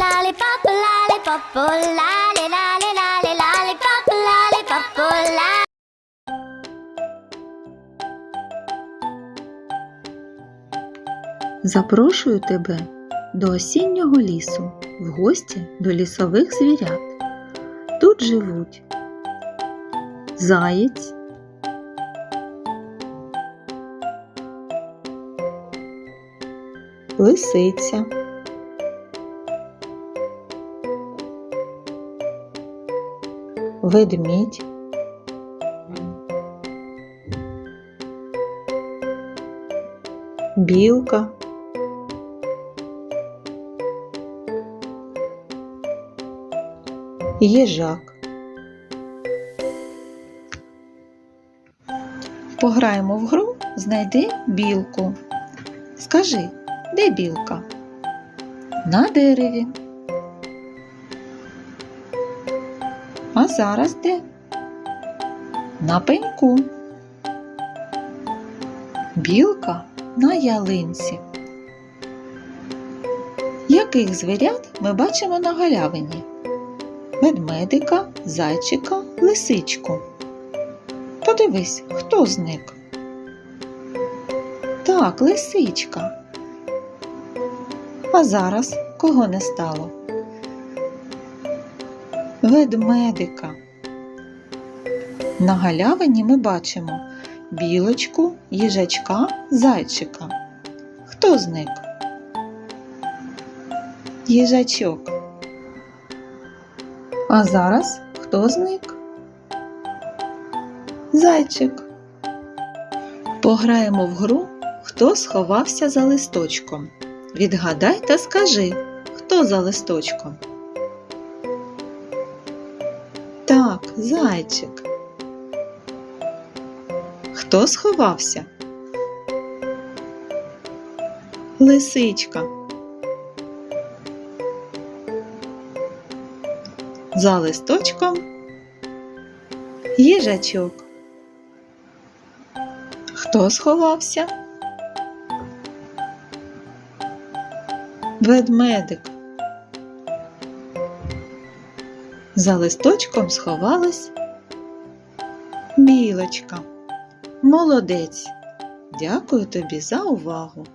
lollipop, lollipop, lolly, lolly, lolly, lollipop, lollipop. Запрошую тебе до осіннього лісу в гості до лісових звірят. Тут живуть заєць, лисиця, ведмідь, білка. їжак. Пограємо в гру Знайди білку. Скажи, де білка? На дереві. А зараз де? На пеньку. Білка на ялинці. Яких звірят ми бачимо на галявині? ведмедика, зайчика, лисичку. Подивись, хто зник? Так, лисичка. А зараз кого не стало? Ведмедика. На галявині ми бачимо білочку, їжачка, зайчика. Хто зник? Їжачок. А зараз хто зник? Зайчик. Пограємо в гру, хто сховався за листочком. Відгадай та скажи, хто за листочком. Так, зайчик. Хто сховався? Лисичка. За листочком їжачок. Хто сховався? Ведмедик. За листочком сховалась білочка. Молодець. Дякую тобі за увагу.